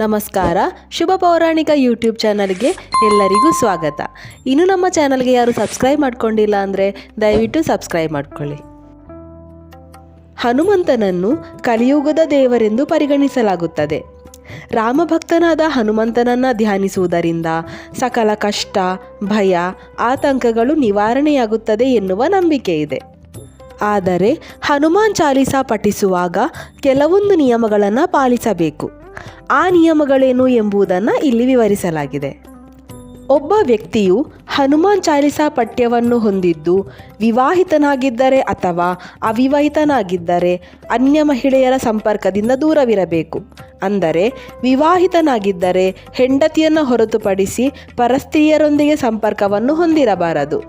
ನಮಸ್ಕಾರ. ಶುಭ ಪೌರಾಣಿಕ ಯೂಟ್ಯೂಬ್ ಚಾನಲ್ಗೆ ಎಲ್ಲರಿಗೂ ಸ್ವಾಗತ. ಇನ್ನು ನಮ್ಮ ಚಾನಲ್ಗೆ ಯಾರು ಸಬ್ಸ್ಕ್ರೈಬ್ ಮಾಡ್ಕೊಂಡಿಲ್ಲ ಅಂದರೆ ದಯವಿಟ್ಟು ಸಬ್ಸ್ಕ್ರೈಬ್ ಮಾಡ್ಕೊಳ್ಳಿ. ಹನುಮಂತನನ್ನು ಕಲಿಯುಗದ ದೇವರೆಂದು ಪರಿಗಣಿಸಲಾಗುತ್ತದೆ. ರಾಮಭಕ್ತನಾದ ಹನುಮಂತನನ್ನ ಧ್ಯಾನಿಸುವುದರಿಂದ ಸಕಲ ಕಷ್ಟ, ಭಯ, ಆತಂಕಗಳು ನಿವಾರಣೆಯಾಗುತ್ತದೆ ಎನ್ನುವ ನಂಬಿಕೆ ಇದೆ. ಆದರೆ ಹನುಮಾನ್ ಚಾಲಿಸ ಪಠಿಸುವಾಗ ಕೆಲವೊಂದು ನಿಯಮಗಳನ್ನು ಪಾಲಿಸಬೇಕು. ಆ ನಿಯಮಗಳೇನು ಎಂಬುದನ್ನು ಇಲ್ಲಿ ವಿವರಿಸಲಾಗಿದೆ. ಒಬ್ಬ ವ್ಯಕ್ತಿಯು ಹನುಮಾನ್ ಚಾಲಿಸಾ ಪಠ್ಯವನ್ನು ಹೊಂದಿದ್ದು ವಿವಾಹಿತನಾಗಿದ್ದರೆ ಅಥವಾ ಅವಿವಾಹಿತನಾಗಿದ್ದರೆ ಅನ್ಯ ಮಹಿಳೆಯರ ಸಂಪರ್ಕದಿಂದ ದೂರವಿರಬೇಕು. ಅಂದರೆ ವಿವಾಹಿತನಾಗಿದ್ದರೆ ಹೆಂಡತಿಯನ್ನು ಹೊರತುಪಡಿಸಿ ಪರಸ್ತ್ರೀಯರೊಂದಿಗೆ ಸಂಪರ್ಕವನ್ನು ಹೊಂದಿರಬಾರದು.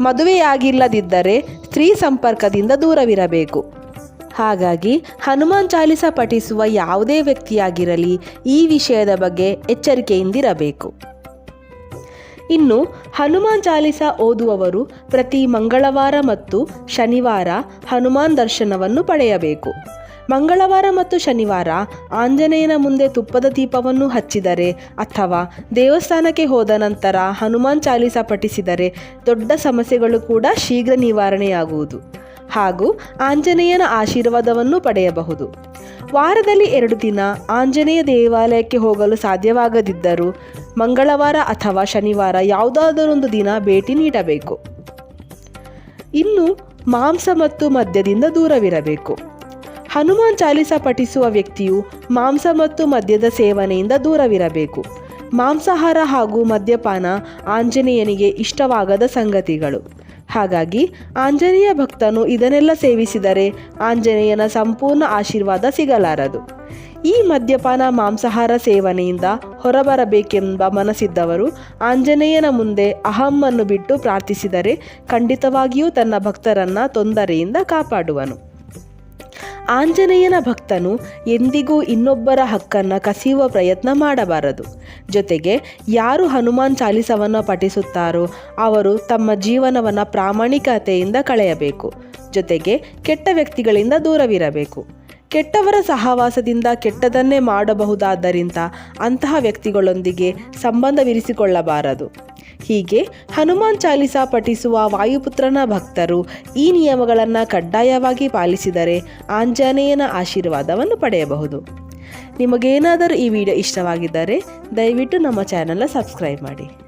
ಮದುವೆಯಾಗಿಲ್ಲದಿದ್ದರೆ ಸ್ತ್ರೀ ಸಂಪರ್ಕದಿಂದ ದೂರವಿರಬೇಕು. ಹಾಗಾಗಿ ಹನುಮಾನ್ ಚಾಲಿಸ ಪಠಿಸುವ ಯಾವುದೇ ವ್ಯಕ್ತಿಯಾಗಿರಲಿ ಈ ವಿಷಯದ ಬಗ್ಗೆ ಎಚ್ಚರಿಕೆಯಿಂದಿರಬೇಕು. ಇನ್ನು ಹನುಮಾನ್ ಚಾಲಿಸ ಓದುವವರು ಪ್ರತಿ ಮಂಗಳವಾರ ಮತ್ತು ಶನಿವಾರ ಹನುಮಾನ್ ದರ್ಶನವನ್ನು ಪಡೆಯಬೇಕು. ಮಂಗಳವಾರ ಮತ್ತು ಶನಿವಾರ ಆಂಜನೇಯನ ಮುಂದೆ ತುಪ್ಪದ ದೀಪವನ್ನು ಹಚ್ಚಿದರೆ ಅಥವಾ ದೇವಸ್ಥಾನಕ್ಕೆ ಹೋದ ನಂತರ ಹನುಮಾನ್ ಚಾಲಿಸ ಪಠಿಸಿದರೆ ದೊಡ್ಡ ಸಮಸ್ಯೆಗಳು ಕೂಡ ಶೀಘ್ರ ನಿವಾರಣೆಯಾಗುವುದು. ಹಾಗೂ ಆಂಜನೇಯನ ಆಶೀರ್ವಾದವನ್ನು ಪಡೆಯಬಹುದು. ವಾರದಲ್ಲಿ ಎರಡು ದಿನ ಆಂಜನೇಯ ದೇವಾಲಯಕ್ಕೆ ಹೋಗಲು ಸಾಧ್ಯವಾಗದಿದ್ದರೂ ಮಂಗಳವಾರ ಅಥವಾ ಶನಿವಾರ ಯಾವುದಾದರೊಂದು ದಿನ ಭೇಟಿ ನೀಡಬೇಕು. ಇನ್ನು ಮಾಂಸ ಮತ್ತು ಮದ್ಯದಿಂದ ದೂರವಿರಬೇಕು. ಹನುಮಾನ್ ಚಾಲಿಸ ಪಠಿಸುವ ವ್ಯಕ್ತಿಯು ಮಾಂಸ ಮತ್ತು ಮದ್ಯದ ಸೇವನೆಯಿಂದ ದೂರವಿರಬೇಕು. ಮಾಂಸಾಹಾರ ಹಾಗೂ ಮದ್ಯಪಾನ ಆಂಜನೇಯನಿಗೆ ಇಷ್ಟವಾಗದ ಸಂಗತಿಗಳು. ಹಾಗಾಗಿ ಆಂಜನೇಯ ಭಕ್ತನು ಇದನ್ನೆಲ್ಲ ಸೇವಿಸಿದರೆ ಆಂಜನೇಯನ ಸಂಪೂರ್ಣ ಆಶೀರ್ವಾದ ಸಿಗಲಾರದು. ಈ ಮದ್ಯಪಾನ ಮಾಂಸಾಹಾರ ಸೇವನೆಯಿಂದ ಹೊರಬರಬೇಕೆಂಬ ಮನಸ್ಸಿದ್ದವರು ಆಂಜನೇಯನ ಮುಂದೆ ಅಹಮ್ಮನ್ನು ಬಿಟ್ಟು ಪ್ರಾರ್ಥಿಸಿದರೆ ಖಂಡಿತವಾಗಿಯೂ ತನ್ನ ಭಕ್ತರನ್ನು ತೊಂದರೆಯಿಂದ ಕಾಪಾಡುವನು. ಆಂಜನೇಯನ ಭಕ್ತನು ಎಂದಿಗೂ ಇನ್ನೊಬ್ಬರ ಹಕ್ಕನ್ನು ಕಸಿಯುವ ಪ್ರಯತ್ನ ಮಾಡಬಾರದು. ಜೊತೆಗೆ ಯಾರು ಹನುಮಾನ್ ಚಾಲಿಸವನ್ನು ಪಠಿಸುತ್ತಾರೋ ಅವರು ತಮ್ಮ ಜೀವನವನ್ನು ಪ್ರಾಮಾಣಿಕತೆಯಿಂದ ಕಳೆಯಬೇಕು. ಜೊತೆಗೆ ಕೆಟ್ಟ ವ್ಯಕ್ತಿಗಳಿಂದ ದೂರವಿರಬೇಕು. ಕೆಟ್ಟವರ ಸಹವಾಸದಿಂದ ಕೆಟ್ಟದನ್ನೇ ಮಾಡಬಹುದಾದ್ದರಿಂದ ಅಂತಹ ವ್ಯಕ್ತಿಗಳೊಂದಿಗೆ ಸಂಬಂಧವಿರಿಸಿಕೊಳ್ಳಬಾರದು. ಹೀಗೆ ಹನುಮಾನ್ ಚಾಲಿಸ ಪಠಿಸುವ ವಾಯುಪುತ್ರನ ಭಕ್ತರು ಈ ನಿಯಮಗಳನ್ನು ಕಡ್ಡಾಯವಾಗಿ ಪಾಲಿಸಿದರೆ ಆಂಜನೇಯನ ಆಶೀರ್ವಾದವನ್ನು ಪಡೆಯಬಹುದು. ನಿಮಗೇನಾದರೂ ಈ ವಿಡಿಯೋ ಇಷ್ಟವಾಗಿದ್ದರೆ ದಯವಿಟ್ಟು ನಮ್ಮ ಚಾನಲ್ನ ಸಬ್ಸ್ಕ್ರೈಬ್ ಮಾಡಿ.